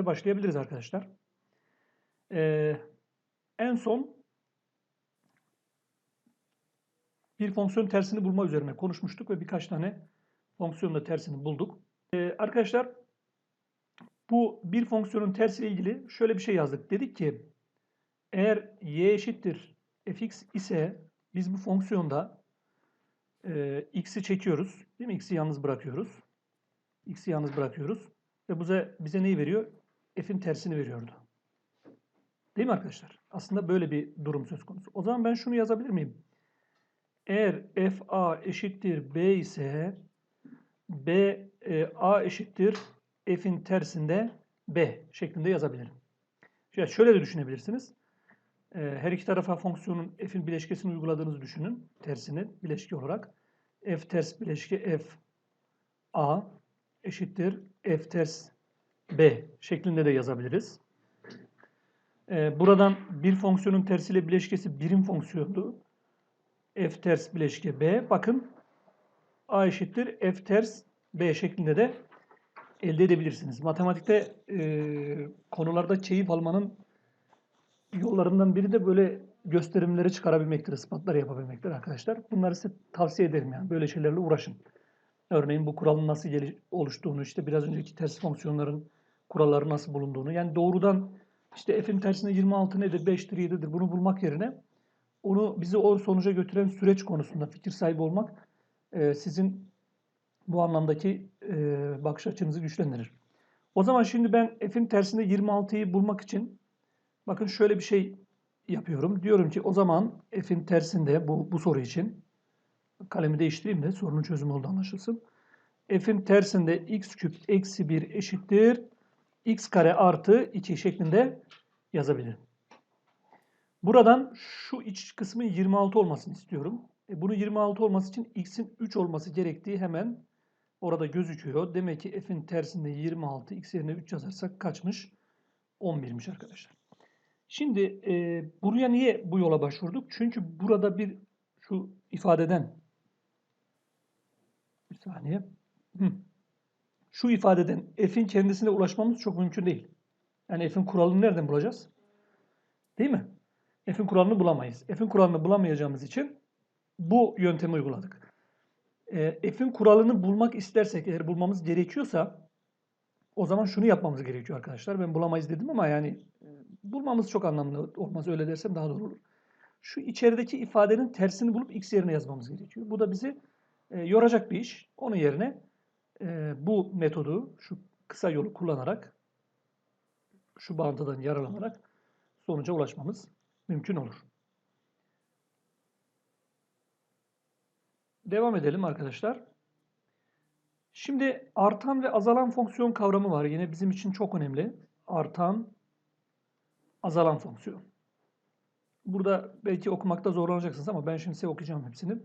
işlemimize başlayabiliriz arkadaşlar. Ee, en son bir fonksiyon tersini bulma üzerine konuşmuştuk ve birkaç tane fonksiyonun da tersini bulduk. Ee, arkadaşlar bu bir fonksiyonun tersiyle ilgili şöyle bir şey yazdık. Dedik ki eğer y eşittir fx ise biz bu fonksiyonda e, x'i çekiyoruz. Değil mi? X'i yalnız bırakıyoruz. X'i yalnız bırakıyoruz. Ve bize, bize neyi veriyor? F'in tersini veriyordu. Değil mi arkadaşlar? Aslında böyle bir durum söz konusu. O zaman ben şunu yazabilir miyim? Eğer f a eşittir b ise b e, a eşittir f'in tersinde b şeklinde yazabilirim. Şöyle, şöyle de düşünebilirsiniz. E, her iki tarafa fonksiyonun f'in bileşkesini uyguladığınızı düşünün. Tersini bileşke olarak. f ters bileşke f a eşittir f ters b şeklinde de yazabiliriz. E, buradan bir fonksiyonun tersiyle bileşkesi birim fonksiyondu. f ters bileşke b. Bakın a eşittir f ters b şeklinde de elde edebilirsiniz. Matematikte e, konularda keyif almanın yollarından biri de böyle gösterimleri çıkarabilmektir, ispatlar yapabilmektir arkadaşlar. Bunları size tavsiye ederim yani. Böyle şeylerle uğraşın. Örneğin bu kuralın nasıl oluştuğunu, işte biraz önceki ters fonksiyonların kuralları nasıl bulunduğunu. Yani doğrudan işte f'in tersinde 26 nedir, 5'tir, 7'dir bunu bulmak yerine onu bizi o sonuca götüren süreç konusunda fikir sahibi olmak e, sizin bu anlamdaki e, bakış açınızı güçlendirir. O zaman şimdi ben f'in tersinde 26'yı bulmak için bakın şöyle bir şey yapıyorum. Diyorum ki o zaman f'in tersinde bu, bu soru için kalemi değiştireyim de sorunun çözümü oldu anlaşılsın. f'in tersinde x küp eksi 1 eşittir x kare artı 2 şeklinde yazabilirim. Buradan şu iç kısmın 26 olmasını istiyorum. E bunu 26 olması için x'in 3 olması gerektiği hemen orada gözüküyor. Demek ki f'in tersinde 26, x yerine 3 yazarsak kaçmış? 11'miş arkadaşlar. Şimdi e, buraya niye bu yola başvurduk? Çünkü burada bir şu ifadeden bir saniye. Hı. Şu ifadeden f'in kendisine ulaşmamız çok mümkün değil. Yani f'in kuralını nereden bulacağız? Değil mi? F'in kuralını bulamayız. F'in kuralını bulamayacağımız için bu yöntemi uyguladık. E, F'in kuralını bulmak istersek, eğer bulmamız gerekiyorsa o zaman şunu yapmamız gerekiyor arkadaşlar. Ben bulamayız dedim ama yani e, bulmamız çok anlamlı olmaz. Öyle dersem daha doğru olur. Şu içerideki ifadenin tersini bulup x yerine yazmamız gerekiyor. Bu da bizi e, yoracak bir iş. Onun yerine e, bu metodu, şu kısa yolu kullanarak, şu bağıntıdan yararlanarak sonuca ulaşmamız mümkün olur. Devam edelim arkadaşlar. Şimdi artan ve azalan fonksiyon kavramı var. Yine bizim için çok önemli. Artan, azalan fonksiyon. Burada belki okumakta zorlanacaksınız ama ben şimdi size okuyacağım hepsini.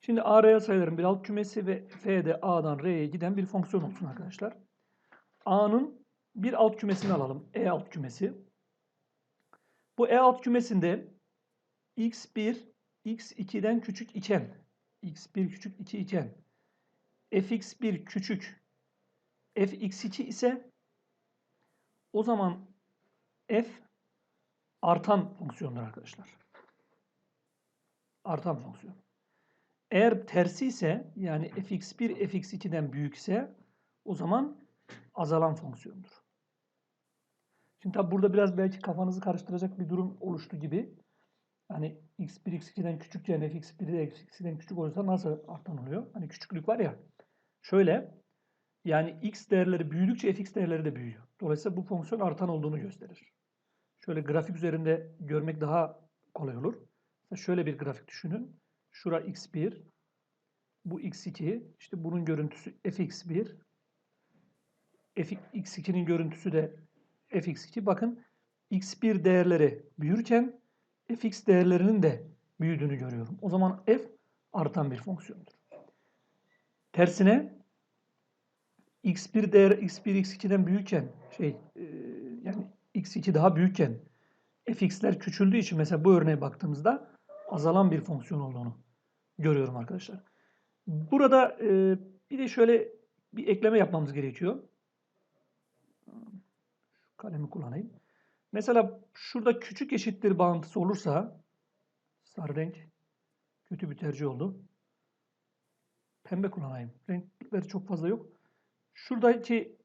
Şimdi A reel sayıların bir alt kümesi ve F de A'dan R'ye giden bir fonksiyon olsun arkadaşlar. A'nın bir alt kümesini alalım. E alt kümesi. Bu E alt kümesinde x1 x2'den küçük iken x1 küçük 2 iken fx1 küçük fx2 ise o zaman f artan fonksiyondur arkadaşlar. Artan fonksiyon. Eğer tersi ise yani fx1 fx2'den büyükse o zaman azalan fonksiyondur. Şimdi tabi burada biraz belki kafanızı karıştıracak bir durum oluştu gibi. Hani x1 x2'den küçükken fx1 de x2'den küçük olursa nasıl artan oluyor? Hani küçüklük var ya. Şöyle yani x değerleri büyüdükçe fx değerleri de büyüyor. Dolayısıyla bu fonksiyon artan olduğunu gösterir. Şöyle grafik üzerinde görmek daha kolay olur. Şöyle bir grafik düşünün. Şura x1, bu x2, işte bunun görüntüsü fx1, fx2'nin görüntüsü de fx2. Bakın x1 değerleri büyürken fx değerlerinin de büyüdüğünü görüyorum. O zaman f artan bir fonksiyondur. Tersine x1 değer x1 x2'den büyükken şey e, yani x2 daha büyükken fx'ler küçüldüğü için mesela bu örneğe baktığımızda azalan bir fonksiyon olduğunu görüyorum arkadaşlar. Burada e, bir de şöyle bir ekleme yapmamız gerekiyor. Kalemi kullanayım. Mesela şurada küçük eşittir bağıntısı olursa sarı renk kötü bir tercih oldu. Pembe kullanayım. Renkleri çok fazla yok. Şuradaki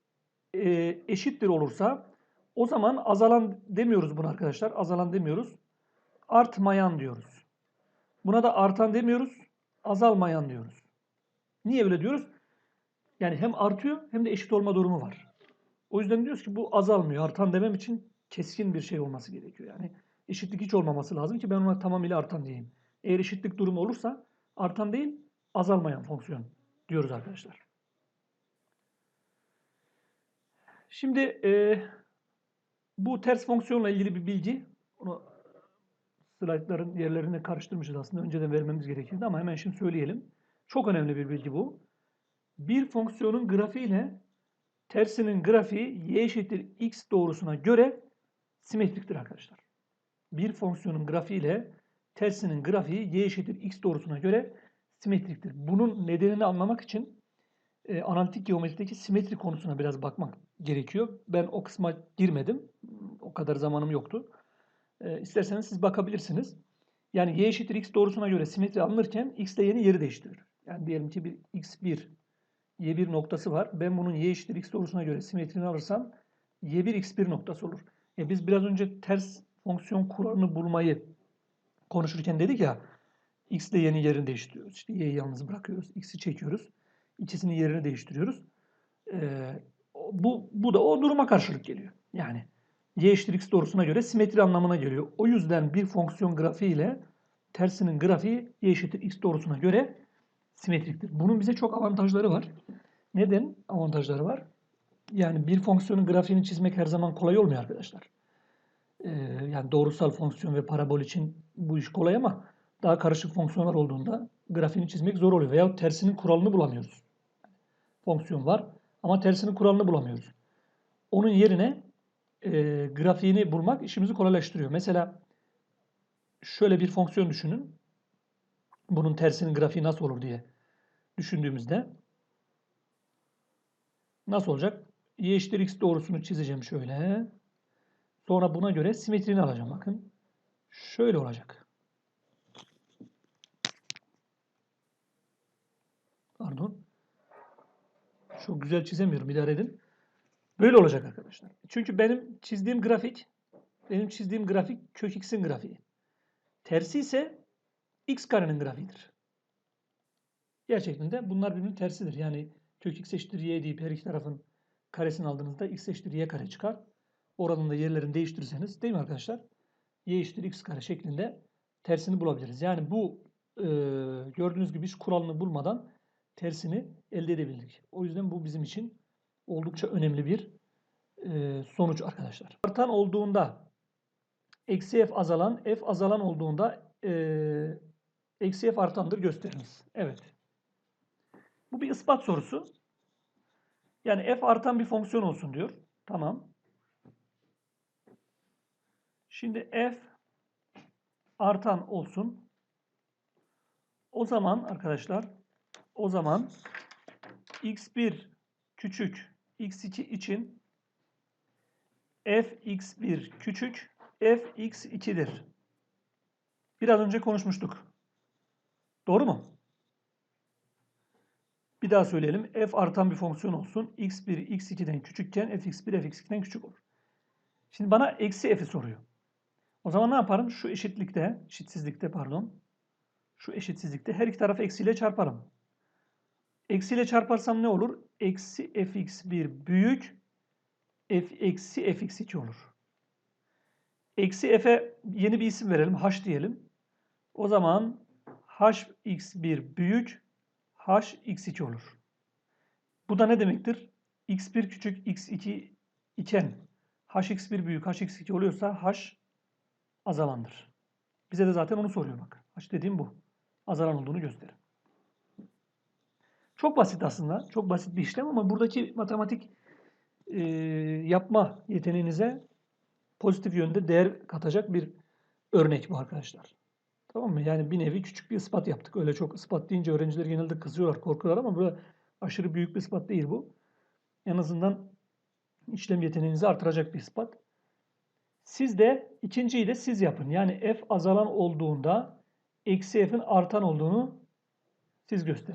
e, eşittir olursa o zaman azalan demiyoruz bunu arkadaşlar. Azalan demiyoruz. Artmayan diyoruz. Buna da artan demiyoruz. Azalmayan diyoruz. Niye öyle diyoruz? Yani hem artıyor hem de eşit olma durumu var. O yüzden diyoruz ki bu azalmıyor. Artan demem için keskin bir şey olması gerekiyor. Yani eşitlik hiç olmaması lazım ki ben ona tamamıyla artan diyeyim. Eğer eşitlik durumu olursa artan değil azalmayan fonksiyon diyoruz arkadaşlar. Şimdi e, bu ters fonksiyonla ilgili bir bilgi. Onu slaytların yerlerini karıştırmışız aslında. Önceden vermemiz gerekirdi ama hemen şimdi söyleyelim. Çok önemli bir bilgi bu. Bir fonksiyonun grafiğiyle tersinin grafiği y eşittir x doğrusuna göre simetriktir arkadaşlar. Bir fonksiyonun grafiğiyle tersinin grafiği y eşittir x doğrusuna göre simetriktir. Bunun nedenini anlamak için e, analitik geometrideki simetri konusuna biraz bakmak gerekiyor. Ben o kısma girmedim. O kadar zamanım yoktu. E, isterseniz siz bakabilirsiniz. Yani y eşittir x doğrusuna göre simetri alınırken x ile y'nin yeri değiştirir. Yani diyelim ki bir x1, y1 noktası var. Ben bunun y eşittir x doğrusuna göre simetrini alırsam y1 x1 noktası olur. E biz biraz önce ters fonksiyon kuralını bulmayı konuşurken dedik ya x ile y'nin yerini değiştiriyoruz. İşte y'yi yalnız bırakıyoruz. x'i çekiyoruz. İkisinin yerini değiştiriyoruz. Ee, bu, bu da o duruma karşılık geliyor. Yani y eşittir x doğrusuna göre simetri anlamına geliyor. O yüzden bir fonksiyon grafiği ile tersinin grafiği y eşittir x doğrusuna göre simetriktir. Bunun bize çok avantajları var. Neden avantajları var? Yani bir fonksiyonun grafiğini çizmek her zaman kolay olmuyor arkadaşlar. Ee, yani doğrusal fonksiyon ve parabol için bu iş kolay ama daha karışık fonksiyonlar olduğunda grafiğini çizmek zor oluyor. Veya tersinin kuralını bulamıyoruz. Fonksiyon var ama tersinin kuralını bulamıyoruz. Onun yerine e, grafiğini bulmak işimizi kolaylaştırıyor. Mesela şöyle bir fonksiyon düşünün. Bunun tersinin grafiği nasıl olur diye düşündüğümüzde nasıl olacak? Y eşittir x doğrusunu çizeceğim şöyle. Sonra buna göre simetrini alacağım. Bakın. Şöyle olacak. Pardon. Çok güzel çizemiyorum. İdare edin. Böyle olacak arkadaşlar. Çünkü benim çizdiğim grafik benim çizdiğim grafik kök x'in grafiği. Tersi ise x karenin grafiğidir. Gerçekten de bunlar birbirinin tersidir. Yani kök x eşittir y deyip her iki tarafın karesini aldığınızda x eşittir y kare çıkar. Oranın da yerlerini değiştirirseniz değil mi arkadaşlar? y eşittir x kare şeklinde tersini bulabiliriz. Yani bu e, gördüğünüz gibi hiç kuralını bulmadan tersini elde edebildik. O yüzden bu bizim için oldukça önemli bir e, sonuç arkadaşlar. Artan olduğunda eksi f azalan, f azalan olduğunda e, eksi f artandır gösteriniz. Evet. Bu bir ispat sorusu. Yani f artan bir fonksiyon olsun diyor. Tamam. Şimdi f artan olsun. O zaman arkadaşlar o zaman x1 küçük x2 için fx1 küçük fx2'dir. Biraz önce konuşmuştuk. Doğru mu? Bir daha söyleyelim. f artan bir fonksiyon olsun. x1 x2'den küçükken fx1 fx2'den küçük olur. Şimdi bana eksi f'i soruyor. O zaman ne yaparım? Şu eşitlikte, eşitsizlikte pardon. Şu eşitsizlikte her iki tarafı eksiyle çarparım. Eksiyle çarparsam ne olur? Eksi fx1 büyük f eksi fx2 olur. Eksi f'e yeni bir isim verelim. h diyelim. O zaman hx1 büyük hx2 olur. Bu da ne demektir? x1 küçük x2 iken hx1 büyük hx2 oluyorsa h azalandır. Bize de zaten onu soruyor bak. H dediğim bu. Azalan olduğunu gösterir. Çok basit aslında. Çok basit bir işlem ama buradaki matematik e, yapma yeteneğinize pozitif yönde değer katacak bir örnek bu arkadaşlar. Tamam mı? Yani bir nevi küçük bir ispat yaptık. Öyle çok ispat deyince öğrenciler genelde kızıyorlar, korkuyorlar ama burada aşırı büyük bir ispat değil bu. En azından işlem yeteneğinizi artıracak bir ispat. Siz de ikinciyi de siz yapın. Yani f azalan olduğunda eksi f'in artan olduğunu siz gösterin.